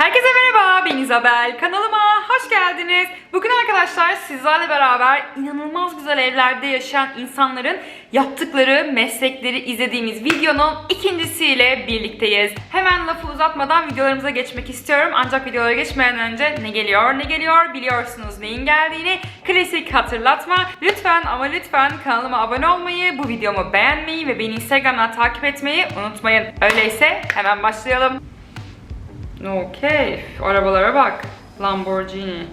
Herkese merhaba, ben İzabel. Kanalıma hoş geldiniz. Bugün arkadaşlar sizlerle beraber inanılmaz güzel evlerde yaşayan insanların yaptıkları meslekleri izlediğimiz videonun ikincisiyle birlikteyiz. Hemen lafı uzatmadan videolarımıza geçmek istiyorum. Ancak videolara geçmeden önce ne geliyor ne geliyor biliyorsunuz neyin geldiğini. Klasik hatırlatma. Lütfen ama lütfen kanalıma abone olmayı, bu videomu beğenmeyi ve beni Instagram'dan takip etmeyi unutmayın. Öyleyse hemen başlayalım. Okey. Arabalara bak. Lamborghini.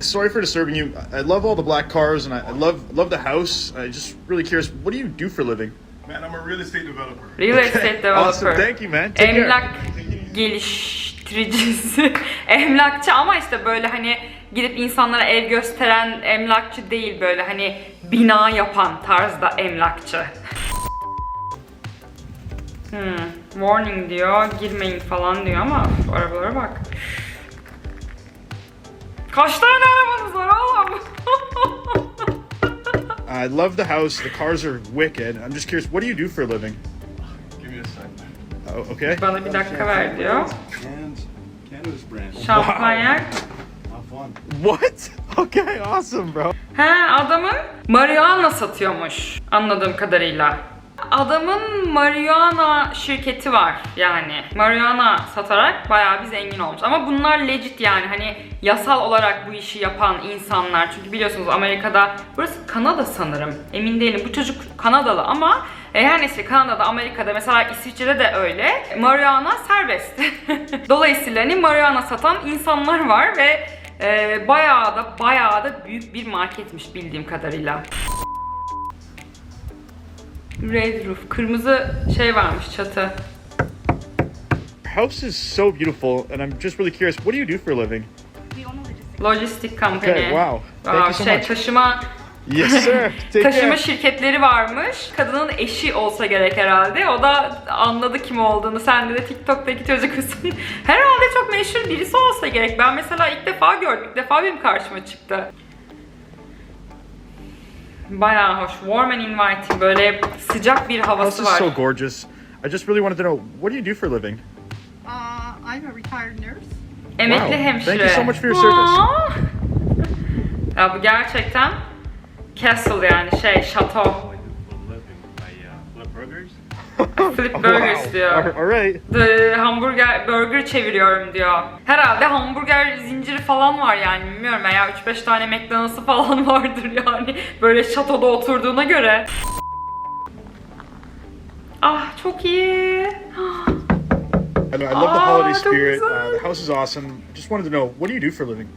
Sorry for disturbing you. I love all the black cars and I, I love love the house. I just really curious. What do you do for a living? Man, I'm a real estate developer. Real estate developer. Awesome. Thank you, man. Take Emlak care. geliştiricisi. Emlakçı ama işte böyle hani gidip insanlara ev gösteren emlakçı değil böyle hani bina yapan tarzda emlakçı. Hmm, warning diyor, girmeyin falan diyor ama üf, arabalara bak. Kaç tane arabanız var oğlum? I love the house. The cars are wicked. I'm just curious. What do you do for a living? Give me a second. Oh, okay. Bana bir dakika ver diyor. And cannabis brand. Şampanya. What? Okay, awesome, bro. He adamın marihuana satıyormuş anladığım kadarıyla. Adamın marihuana şirketi var yani. Marihuana satarak bayağı bir zengin olmuş. Ama bunlar legit yani hani yasal olarak bu işi yapan insanlar. Çünkü biliyorsunuz Amerika'da, burası Kanada sanırım. Emin değilim. Bu çocuk Kanadalı ama e, her neyse Kanada'da, Amerika'da mesela İsviçre'de de öyle. Marihuana serbest. Dolayısıyla hani marihuana satan insanlar var ve e, bayağı da bayağı da büyük bir marketmiş bildiğim kadarıyla. Red roof, kırmızı şey varmış çatı. House is so beautiful, and I'm just really curious. What do you do for a living? Lojistik company. Okay, wow. Thank you so şey, much. taşıma Yes, sir. Take taşıma care. şirketleri varmış. Kadının eşi olsa gerek herhalde. O da anladı kim olduğunu. Sen de, de TikTok'taki çocuksun. herhalde çok meşhur birisi olsa gerek. Ben mesela ilk defa gördüm. İlk defa benim karşıma çıktı. Bayağı hoş. Warm and inviting. Böyle sıcak bir House havası is var. so gorgeous. I just really wanted to know. What do you do for a living? Uh, I'm a retired nurse. Emekli Wow. hemşire. Thank you so much for your service. Aa! Ya bu gerçekten castle yani şey şato. Flip burgers Wow. diyor. All all right. The hamburger burger çeviriyorum diyor. Herhalde hamburger zinciri falan var yani bilmiyorum veya 3-5 tane McDonald's'ı falan vardır yani. Böyle şatoda oturduğuna göre. Ah çok iyi. I, know, I love the Ah, holiday çok spirit. Uh, the house is awesome. Just wanted to know. What do you do for a living?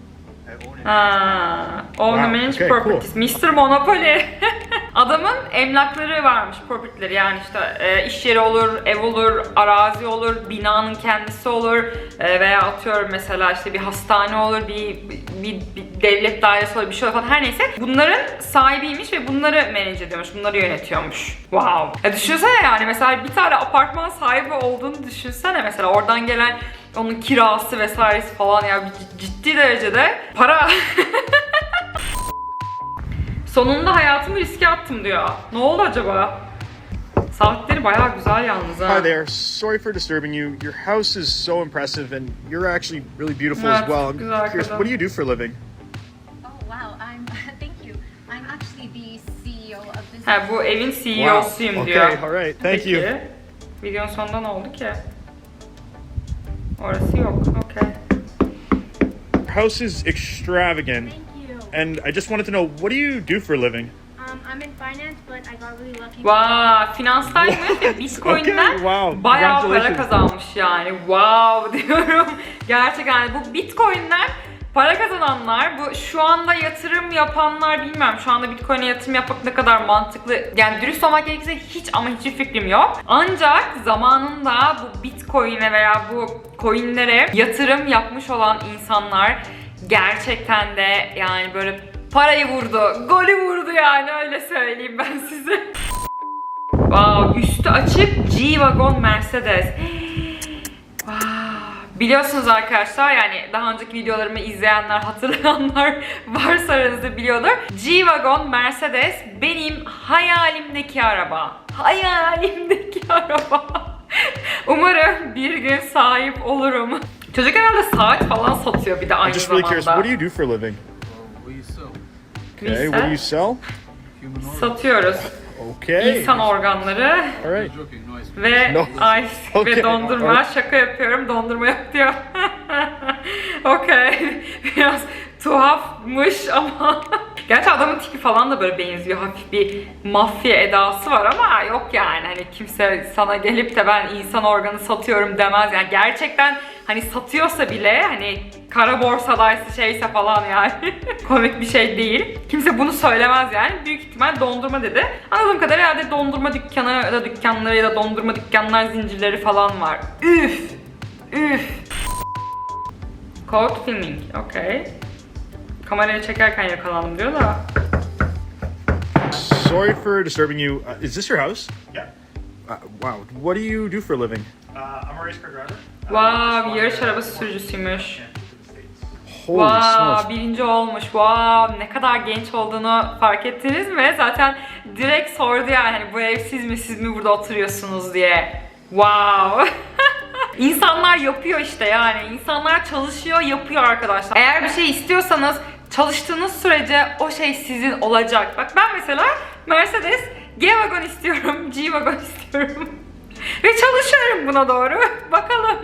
I own it. Ha, own Wow, managed okay, properties. Mr. Monopoly. Adamın emlakları varmış, property'leri yani işte e, iş yeri olur, ev olur, arazi olur, binanın kendisi olur e, veya atıyorum mesela işte bir hastane olur, bir, bir, bir devlet dairesi olur, bir şey olur falan her neyse. Bunların sahibiymiş ve bunları manage ediyormuş, bunları yönetiyormuş. Wow. Ya düşünsene yani mesela bir tane apartman sahibi olduğunu düşünsene mesela oradan gelen onun kirası vesairesi falan ya bir ciddi derecede para Sonunda hayatımı riske attım diyor. Ne oldu acaba? Saatleri bayağı güzel yalnız ha. Hi there. Sorry for disturbing you. Your house is so impressive, and you're actually really beautiful as Evet, well. I'm güzel curious. kadın. What do you do for a living? Oh wow, I'm thank you. I'm actually the CEO of this. Ha, bu evin CEO'suyum diyor. Okay. All right. Thank Peki. you. Videonun sonunda ne oldu ki? Orası yok. Okay. House is extravagant, Thank you. And I just wanted to know. What do you do for a living? Um, I'm in finance, but I got really lucky. Vay, finanstaymış ve Bitcoin'den Okay, wow. bayağı para Congratulations. kazanmış yani. Wow diyorum. Gerçekten bu Bitcoin'den para kazananlar, bu şu anda yatırım yapanlar bilmiyorum. Şu anda Bitcoin'e yatırım yapmak ne kadar mantıklı. Yani dürüst olmak gerekirse hiç ama hiçbir fikrim yok. Ancak zamanında bu Bitcoin'e veya bu coin'lere yatırım yapmış olan insanlar gerçekten de yani böyle parayı vurdu. Golü vurdu yani öyle söyleyeyim ben size. Wow, üstü açık G-Wagon Mercedes. Biliyorsunuz arkadaşlar yani daha önceki videolarımı izleyenler, hatırlayanlar varsa aranızda biliyordur. G-Wagon Mercedes benim hayalimdeki araba. Hayalimdeki araba. Umarım bir gün sahip olurum. Çocuk herhalde saat falan satıyor bir de I'm aynı just really curious. What do you do for a living? Okay. What do you sell? Satıyoruz. Okay. İnsan organları All right. ve No. ice Okay. ve dondurma. Şaka yapıyorum. Dondurma yok diyor. Okey. Biraz tuhafmış ama Gerçi adamın tipi falan da böyle benziyor. Hafif bir mafya edası var ama yok yani. Hani kimse sana gelip de ben insan organı satıyorum demez. Yani gerçekten hani satıyorsa bile hani kara borsadaysa şeyse falan yani komik bir şey değil. Kimse bunu söylemez yani. Büyük ihtimal dondurma dedi. Anladığım kadarıyla herhalde dondurma dükkanı ya da dükkanları ya da dondurma dükkanlar zincirleri falan var. Üf! Üf! Code filming. Okay. Kamerayı çekerken yakalandım diyor da. Sorry for disturbing you. Uh, is this your house? Yeah. Uh, wow. What do you do for a living? Uh, I'm a race car driver. Uh, Wow, yarış arabası sürücüsüymüş. Holy Wow, birinci olmuş. Wow, ne kadar genç olduğunu fark ettiniz mi? Zaten direkt sordu yani hani bu ev siz mi siz mi burada oturuyorsunuz diye. Wow. İnsanlar yapıyor işte yani. İnsanlar çalışıyor, yapıyor arkadaşlar. Eğer bir şey istiyorsanız çalıştığınız sürece o şey sizin olacak. Bak ben mesela Mercedes G-Wagon istiyorum, G-Wagon istiyorum. Ve çalışıyorum buna doğru. Bakalım.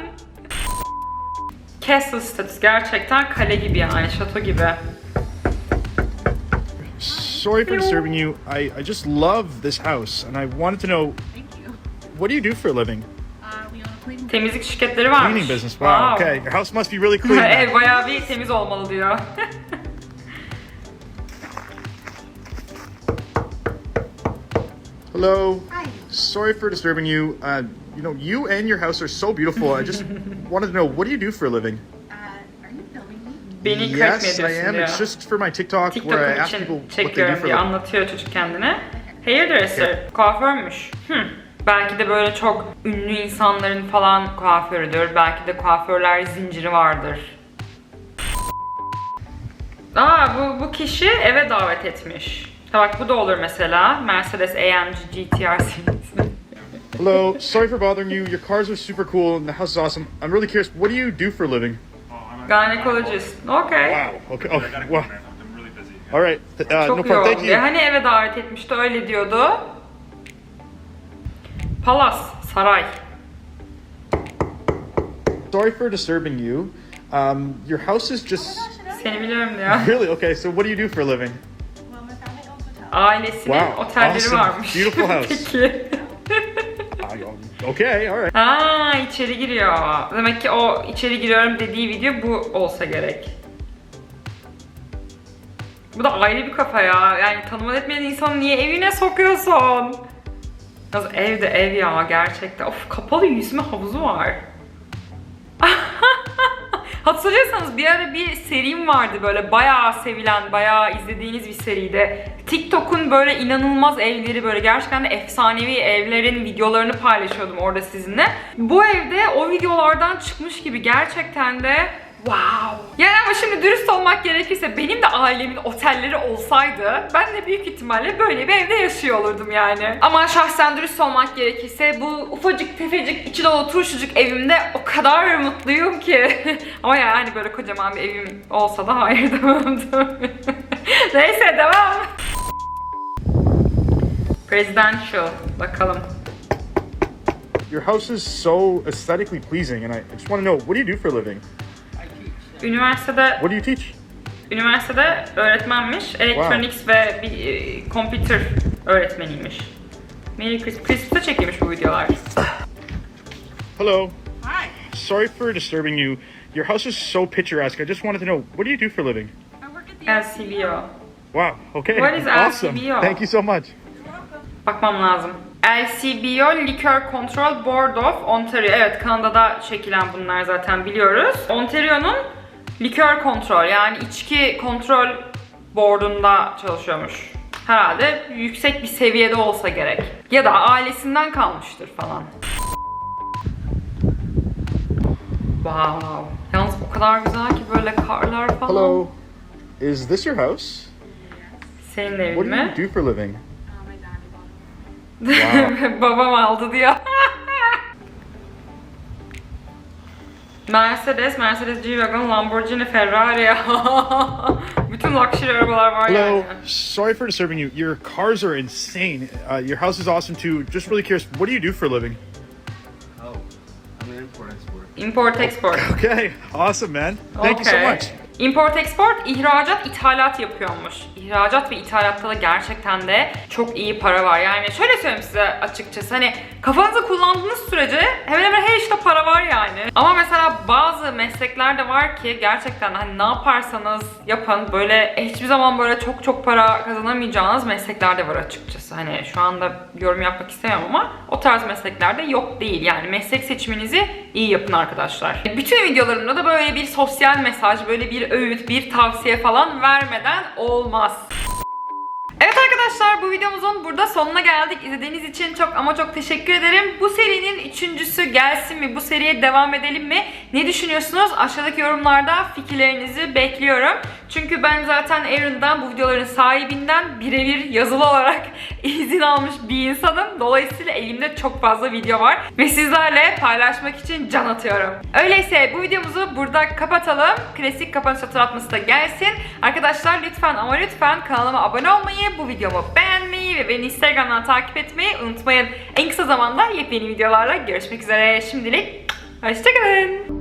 Castle statüsü gerçekten kale gibi yani, şato gibi. Sorry for disturbing you. I, I just love this house, and I wanted to know Thank you. what do you do for a living? Uh, Temizlik şirketleri varmış. Cleaning business. Wow. Okay. Your house must be really clean. Ev bayağı bir temiz olmalı diyor. Hello. Hi. Sorry for disturbing you. Uh, you know, you and your house are so beautiful. I just wanted to know what do you do for a living? Uh, are you filming me? Beni yes, I am. diyor. It's just for my TikTok where I TikTok'um ask people için what they do çekiyorum for a diye living. anlatıyor çocuk kendine. Hairdresser, kuaförmüş. Hmm. Belki de böyle çok ünlü insanların falan kuaförüdür. Belki de kuaförler zinciri vardır. Aa bu, bu kişi eve davet etmiş. Ha bak bu da olur mesela. Mercedes AMG GTR serisi. Hello. Sorry for bothering you. Your cars are super cool and the house is awesome. I'm really curious. What do you do for a living? Oh, I'm a Gynecologist. Okay. Wow. Okay. Oh, I gotta go wow. now. I'm really busy. All right. Th- Uh, Çok no iyi problem. Thank oldu. you. Ya Hani eve davet etmişti öyle diyordu. Palas, saray. Sorry for disturbing you. Um, your house is just Seni biliyorum diyor. really okay. So, what do you do for a living? Ailesinin Wow, otelleri awesome. varmış. Beautiful house. Peki. Okay. All right. Ha içeri giriyor. Demek ki o içeri giriyorum dediği video bu olsa gerek. Bu da ayrı bir kafa ya. Yani tanıman etmeyen insanı niye evine sokuyorsun? Yalnız ev de ev ya gerçekten. Of kapalı yüzme havuzu var. Hatırlıyorsanız bir ara bir serim vardı böyle bayağı sevilen, bayağı izlediğiniz bir seriydi. TikTok'un böyle inanılmaz evleri böyle gerçekten de efsanevi evlerin videolarını paylaşıyordum orada sizinle. Bu evde o videolardan çıkmış gibi gerçekten de Wow. Yani ama şimdi dürüst olmak gerekirse benim de ailemin otelleri olsaydı ben de büyük ihtimalle böyle bir evde yaşıyor olurdum yani. Ama şahsen dürüst olmak gerekirse bu ufacık tefecik içi dolu turşucuk evimde o kadar mutluyum ki. ama yani hani böyle kocaman bir evim olsa da hayır demem tabii. Neyse devam. Presidential. Bakalım. Your house is so aesthetically pleasing, and I I just want to know what do you do for a living? Üniversitede What do you teach? Üniversitede öğretmenmiş. Electronics ve bir e, computer öğretmeniymiş. Merry Christmas. Christmas'ta çekilmiş bu videolar. Hello. Hi. Sorry for disturbing you. Your house is so picturesque. I just wanted to know what do you do for a living? I work at the LCBO. Wow. Okay. What is awesome. LCBO? Thank you so much. Bakmam lazım. LCBO Liquor Control Board of Ontario. Evet Kanada'da çekilen bunlar zaten biliyoruz. Ontario'nun likör kontrol yani içki kontrol boardunda çalışıyormuş. Herhalde yüksek bir seviyede olsa gerek. Ya da ailesinden kalmıştır falan. Wow. Yalnız o kadar güzel ki böyle karlar falan. Hello. Is this your house? Senin evin What do mi? you do for living? Wow. Babam aldı diyor. Mercedes, Mercedes G-Wagon, Lamborghini, Ferrari. Bütün luxury arabalar var Hello. yani. Sorry for disturbing you. Your cars are insane. Uh, your house is awesome too. Just really curious, what do you do for a living? Oh, I'm an import export. Import export. Okay, awesome, man. Thank you so Okay. much. Import export, ihracat, ithalat yapıyormuş. İhracat ve ithalatta da gerçekten de çok iyi para var. Yani şöyle söyleyeyim size açıkçası hani kafanızı kullandığınız sürece hemen hemen her işte para var yani. Ama mesela bazı meslekler de var ki gerçekten hani ne yaparsanız yapın böyle hiçbir zaman böyle çok çok para kazanamayacağınız meslekler de var açıkçası. Hani şu anda yorum yapmak istemiyorum ama o tarz mesleklerde yok değil. Yani meslek seçiminizi iyi yapın arkadaşlar. Bütün videolarımda da böyle bir sosyal mesaj, böyle bir öğüt, bir tavsiye falan vermeden olmaz. Arkadaşlar bu videomuzun burada sonuna geldik. İzlediğiniz için çok ama çok teşekkür ederim. Bu serinin üçüncüsü gelsin mi? Bu seriye devam edelim mi? Ne düşünüyorsunuz? Aşağıdaki yorumlarda fikirlerinizi bekliyorum. Çünkü ben zaten Aaron'dan bu videoların sahibinden birebir yazılı olarak izin almış bir insanım. Dolayısıyla elimde çok fazla video var. Ve sizlerle paylaşmak için can atıyorum. Öyleyse bu videomuzu burada kapatalım. Klasik kapanış hatırlatması da gelsin. Arkadaşlar lütfen ama lütfen kanalıma abone olmayı, bu videomu beğenmeyi ve beni Instagram'dan takip etmeyi unutmayın. En kısa zamanda yepyeni videolarla görüşmek üzere. Şimdilik hoşçakalın.